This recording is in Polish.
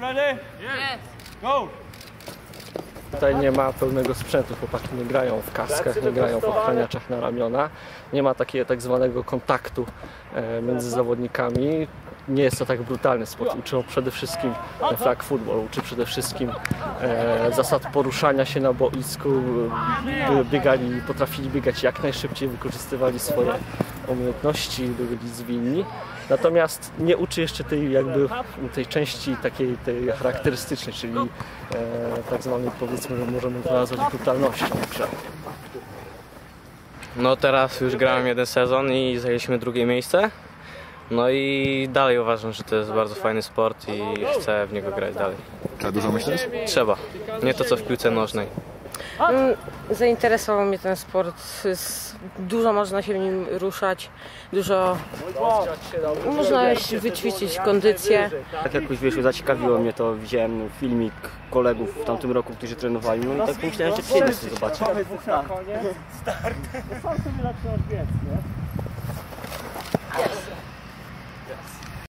ready? Go! Tutaj nie ma pełnego sprzętu, chłopaki nie grają w kaskach, nie grają w ochraniaczach na ramiona. Nie ma takiego tak zwanego kontaktu e, między zawodnikami. Nie jest to tak brutalny sport. Uczą przede wszystkim flag football, uczy przede wszystkim e, zasad poruszania się na boisku. By- Biegali, potrafili biegać jak najszybciej, wykorzystywali swoje umiejętności, byli zwinni. Natomiast nie uczy jeszcze tej jakby tej części takiej tej charakterystycznej, czyli e, tak zwanej powiedzmy, że możemy to nazwać brutalnością. No teraz już grałem jeden sezon i zajęliśmy drugie miejsce. No i dalej uważam, że to jest bardzo fajny sport i chcę w niego grać dalej. A dużo myślisz? Trzeba. Nie to co w piłce nożnej. Mm, Zainteresował mnie ten sport. Dużo można się w nim ruszać, dużo można wyćwiczyć kondycję. Tak jakoś wiesz, zaciekawiło mnie to, widziałem filmik kolegów w tamtym roku, którzy trenowali, no i tak pomyślałem, że przyjdę zobaczyć. Sam sobie lepszy nie?